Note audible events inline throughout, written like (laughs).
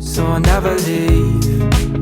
so I'll never leave.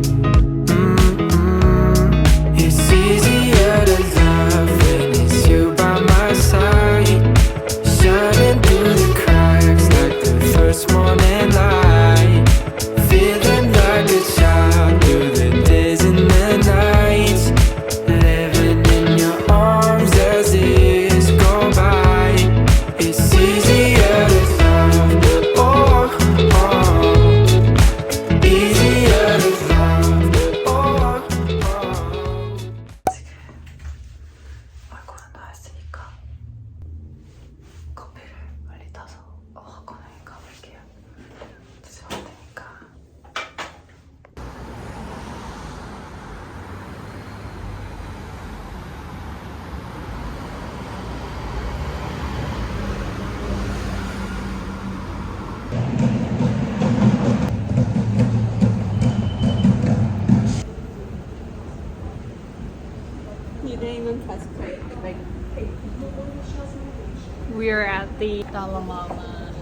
The Dalai Lama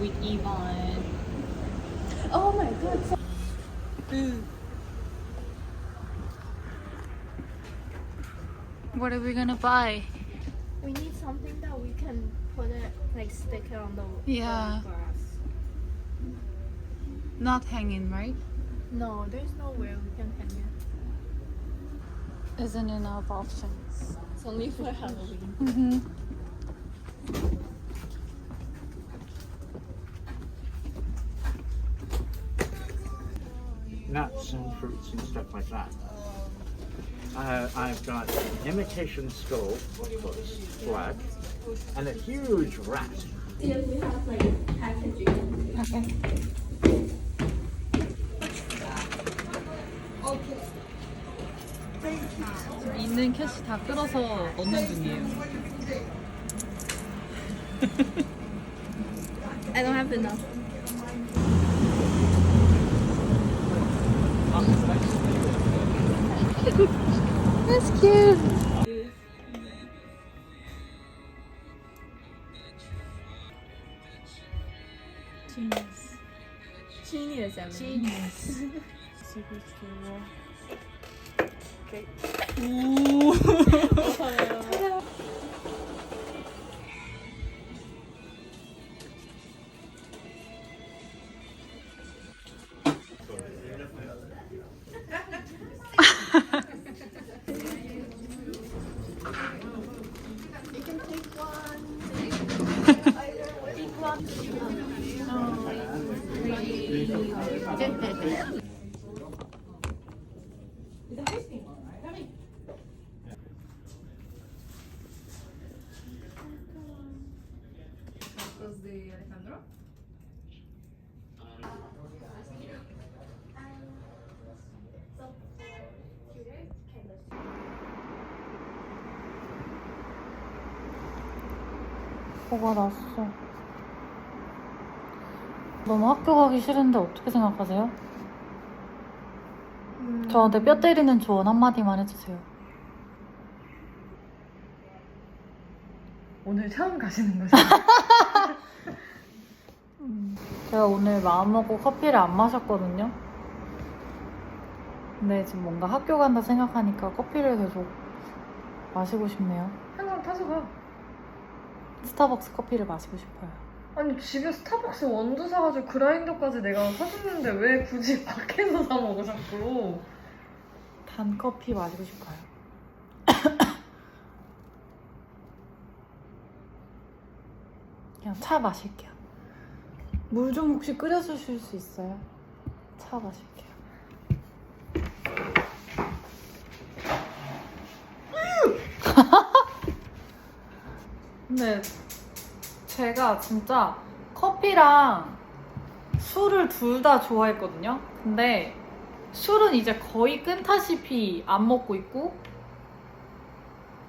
with Yvonne. Oh my god. What are we gonna buy? We need something that we can put it like stick it on the Yeah. the. Not hanging, right? No, there's nowhere we can hang it. Isn't enough options. It's only for Halloween. Mm-hmm. nuts and fruits and stuff like that. Uh, I've got an imitation skull, of course, black, and a huge rat. 지금 있는 캐시 다 끌어서 넣는 중이에요. I don't have enough. (laughs) That's cute. Genius. Genius, I mean. Genius. (laughs) You (laughs) 뭐가 났어. 너무 학교 가기 싫은데 어떻게 생각하세요? 저한테 뼈 때리는 조언 한마디만 해주세요. 오늘 처음 가시는 거죠? (laughs) 제가 오늘 마음먹고 커피를 안 마셨거든요. 근데 지금 뭔가 학교 간다 생각하니까 커피를 계속 마시고 싶네요. 한잔 타서 가. 스타벅스 커피를 마시고 싶어요. 아니 집에 스타벅스 원두 사가지고 그라인더까지 내가 사줬는데 왜 굳이 (laughs) 밖에서 사 먹어 자꾸? 단 커피 마시고 싶어요. (coughs) 그냥 차 마실게요. 물 좀 혹시 끓여 주실 수 있어요? 차 마실게요. (laughs) 근데 제가 진짜 커피랑 술을 둘 다 좋아했거든요. 근데 술은 이제 거의 끈타시피 안 먹고 있고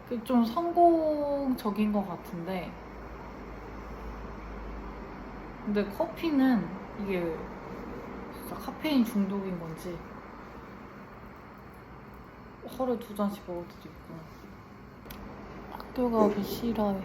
그좀 성공적인 것 같은데 근데 커피는 이게 진짜 카페인 중독인 건지 하루에 두 잔씩 먹을 때도 있고 학교 가기 싫어요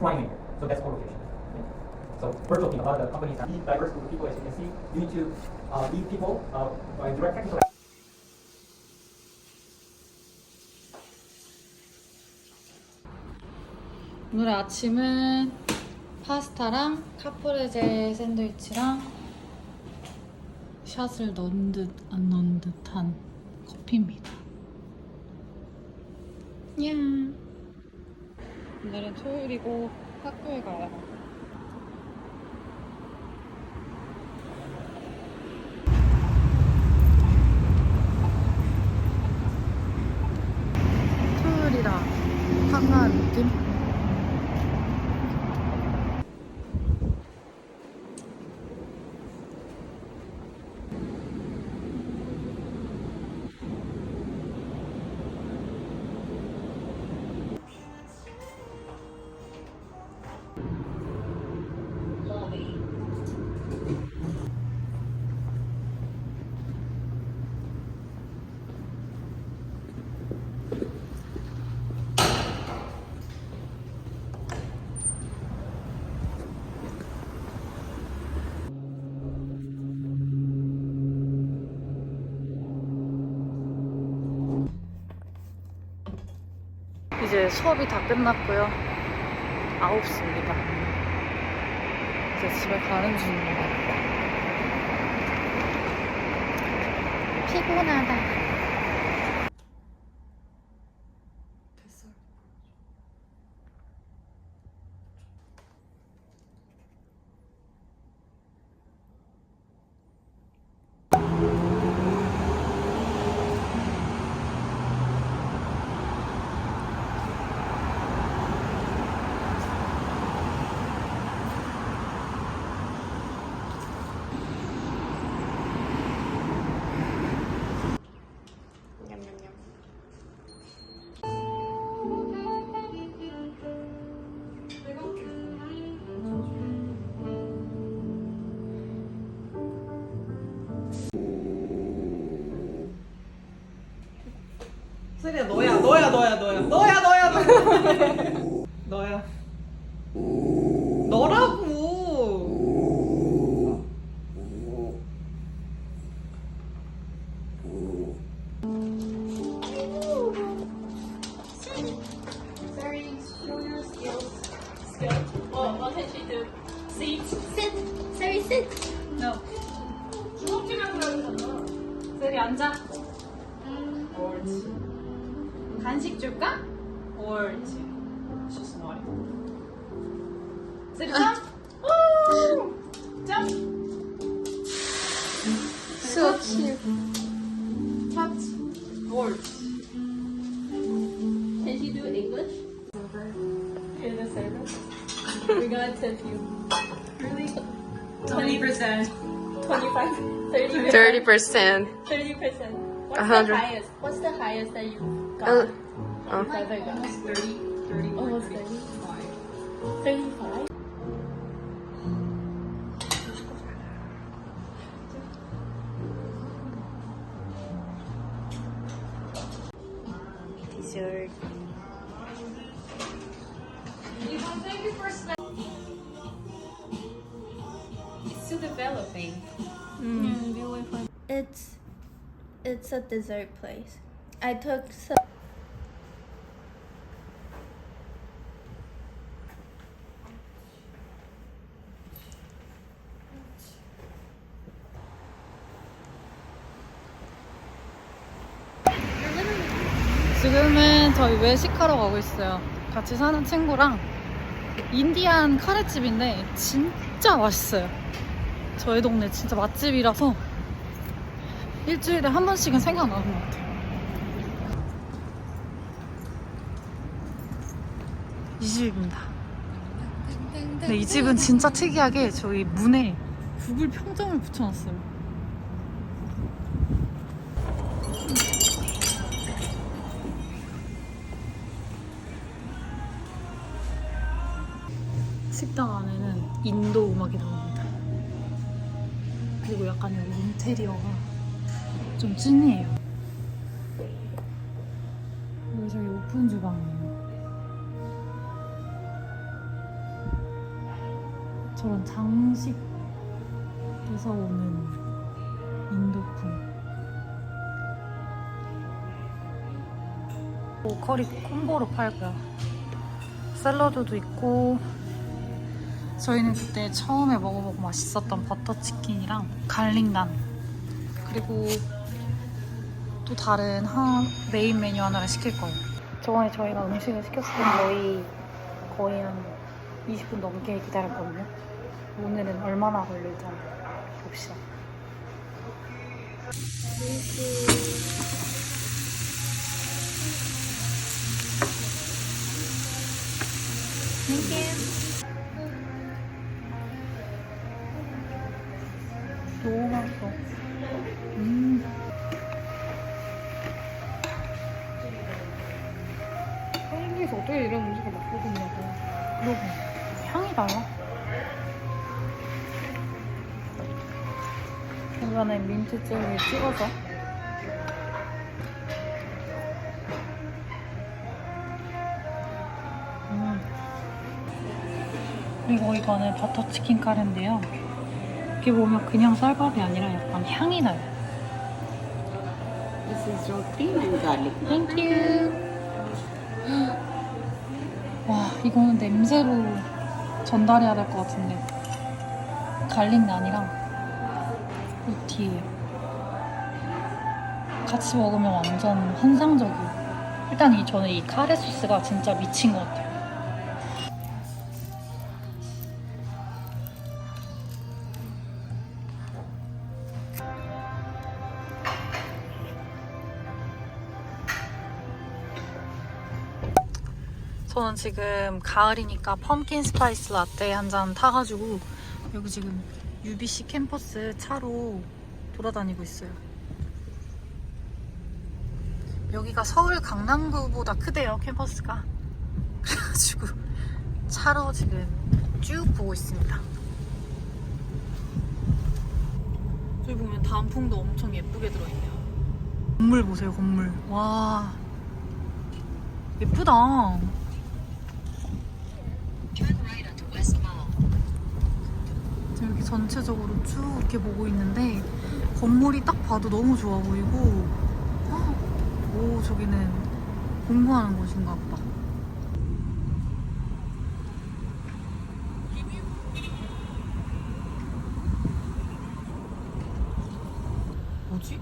it. So that's co-location. So virtual team, a lot of the companies need diverse group of people, as you can see. You need to uh, lead people uh, by direct technical 오늘 아침은 파스타랑 카프레제 샌드위치랑 샷을 넣은 듯 안 넣은 듯한 커피입니다. 야. 오늘은 토요일이고 학교에 가요. 이제 수업이 다 끝났고요. 9시입니다. 이제 집에 가는 중입니다. 피곤하다. 这点多呀，多呀，多。 간식 줄까? 옳지. She's smart. 세리 점. 오! 점. So cute. 터치. 옳지. Can she do English? You're the server. We're gonna tip you. Really? 20%. 25? 30%? 30%. 30%. What's A hundred. the highest? What's the highest that you got? Uh, uh. Private got? 30, 30, Almost 30. 35? Dessert. It's still developing. It's it's a dessert place. I took some 지금은 저희 외식하러 가고 있어요. 같이 사는 친구랑 인디안 카레집인데 진짜 맛있어요. 저희 동네 진짜 맛집이라서 일주일에 한 번씩은 생각나는 것 같아요. 이 집입니다. 근데 이 집은 진짜 특이하게 저희 문에 구글 평점을 붙여놨어요. 식당 안에는 인도 음악이 나옵니다. 그리고 약간 여기 인테리어가 좀 찐이에요. 오픈 주방이에요. 저런 장식에서 오는 인도풍. 오, 커리 콤보로 팔고요. 샐러드도 있고 저희는 그때 처음에 먹어보고 맛있었던 버터치킨이랑 갈릭난 그리고 또 다른 한 메인 메뉴 하나를 시킬 거예요. 저번에 저희가 음식을 시켰을 때 거의 거의 한 20분 넘게 기다렸거든요. 오늘은 얼마나 걸릴지 봅시다. 너무 맛있어. 음. 한국에서 어떻게 이런 음식을 맛보겠냐고. 그러고 향이 달라. 이번에 민트 젤리 찍어서 음. 그리고 이거는 버터치킨 카레인데요. 이렇게 보면 그냥 쌀밥이 아니라 약간 향이 나요. This is cream and garlic. 땡큐. 와, 이거는 냄새로 전달해야 될 것 같은데. 갈릭 난이랑 루티예요. 같이 먹으면 완전 환상적이에요. 일단 이 저는 이 카레 소스가 진짜 미친 것 같아요. 저는 지금 가을이니까 펌킨 스파이스 라떼 한 잔 타가지고 여기 지금 UBC 캠퍼스 차로 돌아다니고 있어요. 여기가 서울 강남구보다 크대요 캠퍼스가. (laughs) 그래가지고 차로 지금 쭉 보고 있습니다. 저기 보면 단풍도 엄청 예쁘게 들어있네요. 건물 보세요 건물. 와 예쁘다. 지금 이렇게 전체적으로 쭉 이렇게 보고 있는데 건물이 딱 봐도 너무 좋아 보이고 헉, 오 저기는 공부하는 곳인가 보다 뭐지?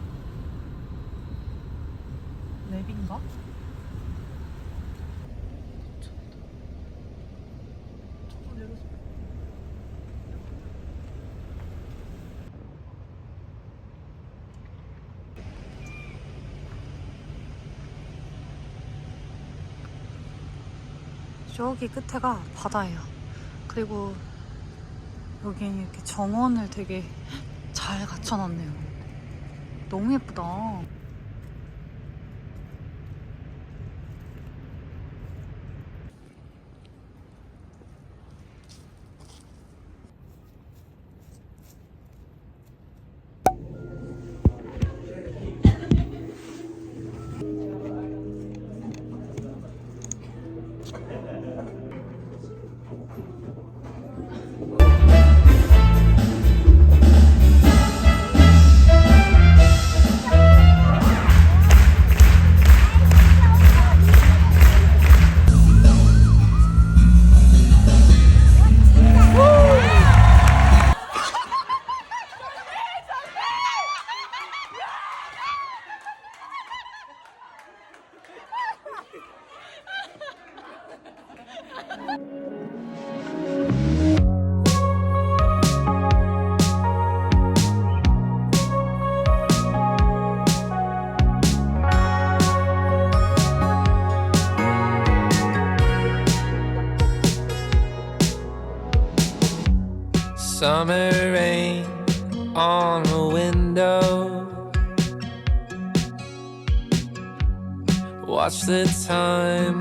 랩인가? 저기 끝에가 바다예요. 그리고 여기 이렇게 정원을 되게 잘 갖춰놨네요. 너무 예쁘다. Summer rain on the window. Watch the time